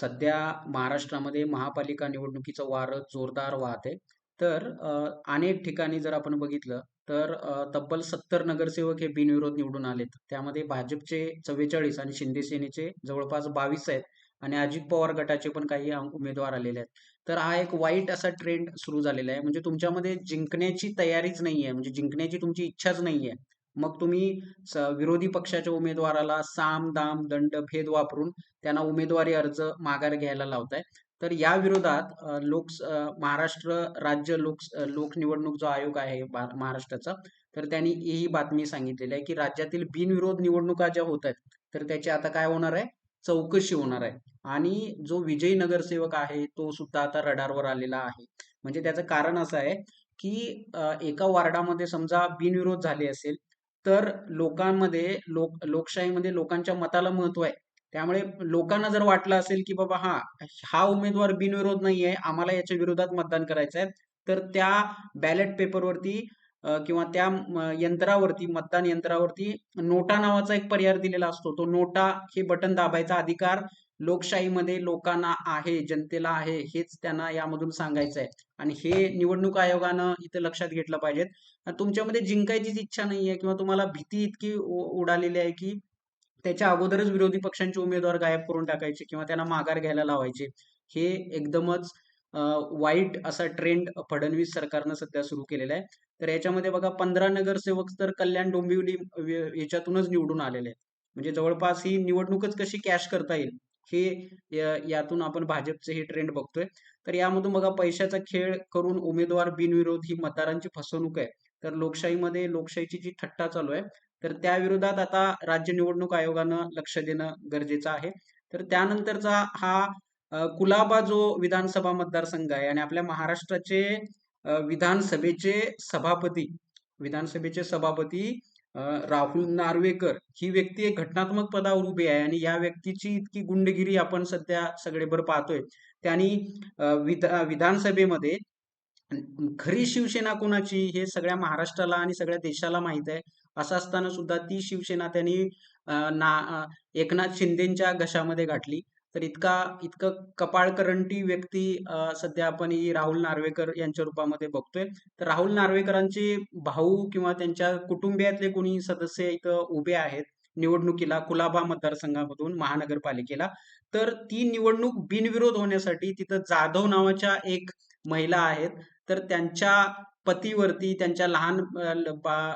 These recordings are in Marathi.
सध्या महाराष्ट्रामध्ये महापालिका निवडणुकीचं वारं जोरदार वाहत आहे. तर अनेक ठिकाणी जर आपण बघितलं तर तब्बल 70 नगरसेवक हे बिनविरोध निवडून आलेत. त्यामध्ये भाजपचे 44 आणि शिंदे सेनेचे जवळपास 22 आहेत आणि अजित पवार गटाचे पण काही उमेदवार आलेले आहेत. तर हा एक वाईट असा ट्रेंड सुरू झालेला आहे. म्हणजे तुमच्यामध्ये जिंकण्याची तयारीच नाही आहे म्हणजे जिंकण्याची तुमची इच्छाच नाहीये. मग तुम्ही विरोधी पक्षाच्या उमेदवाराला साम, दाम, दंड, भेद वापरून त्यांना उमेदवारी अर्ज माघार घ्यायला लावताय. तर या विरोधात लोक महाराष्ट्र राज्य लोक लोकनिवडणूक जो आयोग आहे महाराष्ट्राचा, तर त्यांनी ही बातमी सांगितलेली आहे, की राज्यातील बिनविरोध निवडणुका ज्या होत आहेत, तर त्याची आता काय होणार आहे? चौकशी होणार आहे. आणि जो विजयी नगरसेवक आहे, तो सुद्धा आता रडारवर आलेला आहे. म्हणजे त्याचं कारण असं आहे, की एका वॉर्डामध्ये समजा बिनविरोध झाले असेल, तर लोकांमध्ये लोक लोकशाहीमध्ये लोकांच्या मताला महत्त्व आहे. त्यामुळे लोकांना जर वाटलं असेल, की बाबा हा हा उमेदवार बिनविरोध नाहीये, आम्हाला याच्या विरोधात मतदान करायचं आहे, तर त्या बॅलेट पेपरवरती किंवा त्या यंत्रावरती, मतदान यंत्रावरती नोटा नावाचा एक पर्याय दिलेला असतो. तो नोटा हे बटन दाबायचा अधिकार लोकशाहीमध्ये लोकांना आहे, जनतेला आहे, हेच त्यांना यामधून सांगायचं आहे. आणि हे निवडणूक आयोगानं इथं लक्षात घेतलं पाहिजेत तुमच्यामध्ये जिंकायचीच इच्छा नाहीये किंवा तुम्हाला भीती इतकी उडालेली आहे, की त्याच्या अगोदरच विरोधी पक्षांचे उमेदवार गायब करून टाकायचे किंवा त्यांना माघार घ्यायला लावायचे. हे एकदमच वाईट असा ट्रेंड फडणवीस सरकारनं सध्या सुरू केलेला आहे. तर याच्यामध्ये बघा 15 नगरसेवक तर कल्याण डोंबिवली याच्यातूनच निवडून आलेले आहेत. म्हणजे जवळपास ही निवडणूकच कशी कॅश करता येईल, हे यातून आपण भाजपचे हे ट्रेंड बघतोय. तर यामधून बघा पैशाचा खेळ करून उमेदवार बिनविरोध ही मतदारांची फसवणूक आहे. तर लोकशाहीमध्ये लोकशाहीची जी थट्टा चालू आहे, तर त्या विरोधात आता राज्य निवडणूक आयोगानं लक्ष देणं गरजेचं आहे. तर त्यानंतरचा हा कुलाबा जो विधानसभा मतदारसंघ आहे आणि आपल्या महाराष्ट्राचे विधानसभेचे सभापती विधानसभेचे सभापती राहुल नार्वेकर ही व्यक्ती एक घटनात्मक पदावर उभी आहे आणि या व्यक्तीची इतकी गुंडगिरी आपण सध्या सगळेभर पाहतोय. त्यांनी विधा विधानसभेमध्ये खरी शिवसेना कोणाची हे सगळ्या महाराष्ट्राला आणि सगळ्या देशाला माहीत आहे. असं असताना सुद्धा ती शिवसेना त्यांनी ना एकनाथ शिंदेच्या घशामध्ये गाठली तर इतका इतकं कपाळकरंटी व्यक्ती सध्या आपण ही राहुल नार्वेकर यांच्या रूपामध्ये बघतोय. तर राहुल नार्वेकरांचे भाऊ किंवा त्यांच्या कुटुंबियातले कोणी सदस्य इथं उभे आहेत निवडणुकीला कुलाबा मतदारसंघामधून महानगरपालिकेला. तर ती निवडणूक बिनविरोध होण्यासाठी तिथं जाधव नावाच्या एक महिला आहेत. तर त्यांच्या पतीवरती, त्यांच्या लहान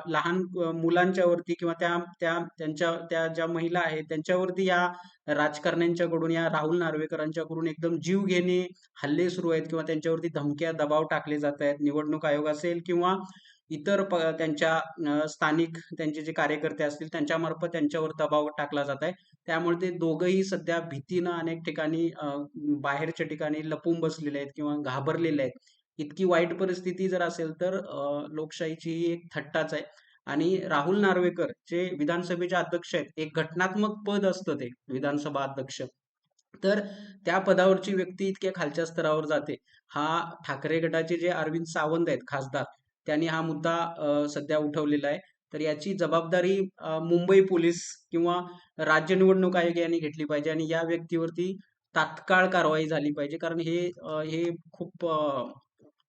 लहान मुलांच्या मुलांच्यावरती किंवा त्या त्या त्यांच्या त्या ज्या महिला आहेत त्यांच्यावरती या राजकारण्यांच्याकडून, या राहुल नार्वेकरांच्याकडून एकदम जीव घेणे हल्ले सुरू आहेत किंवा त्यांच्यावरती धमक्या, दबाव टाकले जात आहेत. निवडणूक आयोग असेल किंवा इतर त्यांच्या स्थानिक त्यांचे जे कार्यकर्ते असतील त्यांच्यामार्फत त्यांच्यावर दबाव टाकला जात आहे. त्यामुळे ते दोघंही सध्या भीतीनं अनेक ठिकाणी बाहेरच्या ठिकाणी लपून बसलेले आहेत किंवा घाबरलेले आहेत. इतकी वाईट परिस्थिती जर असेल तर लोकशाहीची ही एक थट्टाच आहे. आणि राहुल नार्वेकर जे विधानसभेचे अध्यक्ष आहेत, एक घटनात्मक पद असतं ते विधानसभा अध्यक्ष. तर त्या पदावरची व्यक्ती इतक्या खालच्या स्तरावर जाते. हा ठाकरे गटाचे जे अरविंद सावंत आहेत खासदार, त्यांनी हा मुद्दा सध्या उठवलेला आहे. तर याची जबाबदारी मुंबई पोलीस किंवा राज्य निवडणूक आयोग यांनी घेतली पाहिजे आणि या व्यक्तीवरती तात्काळ कारवाई झाली पाहिजे. कारण हे हे खूप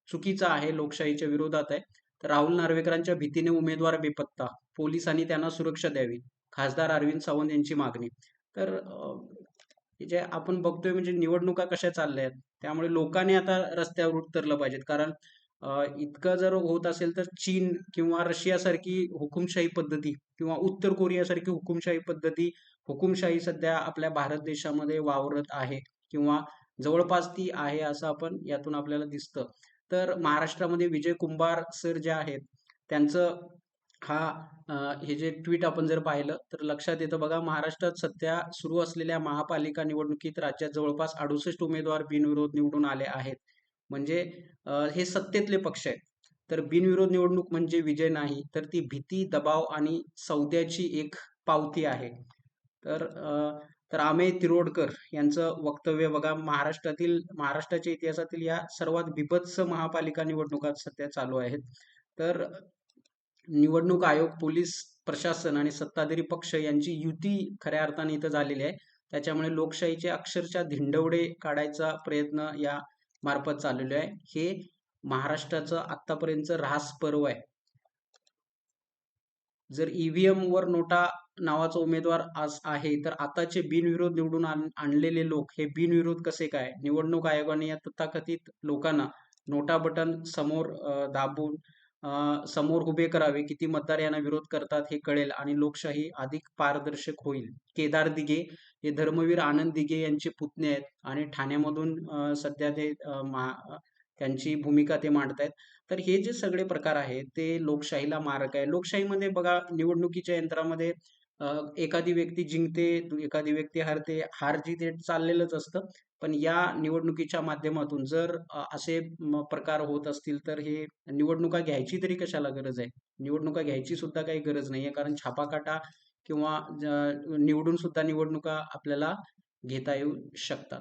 चुकीचा आहे, लोकशाहीच्या विरोधात आहे. तर राहुल नार्वेकरांच्या भीतीने उमेदवार बेपत्ता, पोलिसांनी त्यांना सुरक्षा द्यावी. खासदार अरविंद सावंत यांची मागणी. तर जे आपण बघतोय म्हणजे निवडणुका कशा चालल्या आहेत. त्यामुळे लोकांनी आता रस्त्यावर उतरलं पाहिजेत. कारण इतकं जर होत असेल तर चीन किंवा रशियासारखी हुकुमशाही पद्धती किंवा उत्तर कोरियासारखी हुकुमशाही पद्धती, हुकुमशाही सध्या आपल्या भारत देशामध्ये वावरत आहे किंवा जवळपास ती आहे असं आपण यातून आपल्याला दिसतं. तर महाराष्ट्रामध्ये विजय कुंभार सर जे आहेत, त्यांचं हा हे जे ट्वीट आपण जर पाहिलं तर लक्षात येतं बघा महाराष्ट्रात सध्या सुरू असलेल्या महापालिका निवडणुकीत राज्यात जवळपास 68 उमेदवार बिनविरोध निवडून आले आहेत. म्हणजे हे सत्तेतले पक्ष आहेत. तर बिनविरोध निवडणूक म्हणजे विजय नाही, तर ती भीती, दबाव आणि सौद्याची एक पावती आहे. तर तर आमे तिरोडकर यांचं वक्तव्य बघा महाराष्ट्रातील महाराष्ट्राच्या इतिहासातील या सर्वात बिभत्स महापालिका निवडणुका सध्या चालू आहेत. तर निवडणूक आयोग, पोलीस प्रशासन आणि सत्ताधारी पक्ष यांची युती खऱ्या अर्थाने इथं झालेली आहे. त्याच्यामुळे लोकशाहीचे अक्षरशः धिंडवडे काढायचा प्रयत्न या मार्फत चाललेलो आहे हे महाराष्ट्राचं आतापर्यंतचं रास पर्व आहे जर ईव्हीएम वर नोटा नावाचा उमेदवार आज आहे तर आताचे बिनविरोध निवडून आणलेले लोक हे बिनविरोध कसे काय? निवडणूक आयोगाने या तथाकथित लोकांना नोटा बटन समोर दाबून समोर उभे करावे किती मतदार यांना विरोध करतात हे कळेल आणि लोकशाही अधिक पारदर्शक होईल. केदार दिघे हे धर्मवीर आनंद दिघे यांचे पुतणे आहेत आणि ठाण्यामधून सध्या ते त्यांची भूमिका ते मांडतायत. तर हे जे सगळे प्रकार आहेत ते लोकशाहीला मारक आहे. लोकशाहीमध्ये बघा निवडणुकीच्या यंत्रामध्ये एखादी व्यक्ती जिंकते एखादी व्यक्ती हरते हार जीत हे चाललेलंच असतं. पण या निवडणुकीच्या माध्यमातून जर असे प्रकार होत असतील तर हे निवडणुका घ्यायची तरी कशाला गरज आहे? निवडणुका घ्यायची सुद्धा काही गरज नाहीये. कारण छापाकाटा किंवा निवडून सुद्धा निवडणुका आपल्याला घेता येऊ शकतात.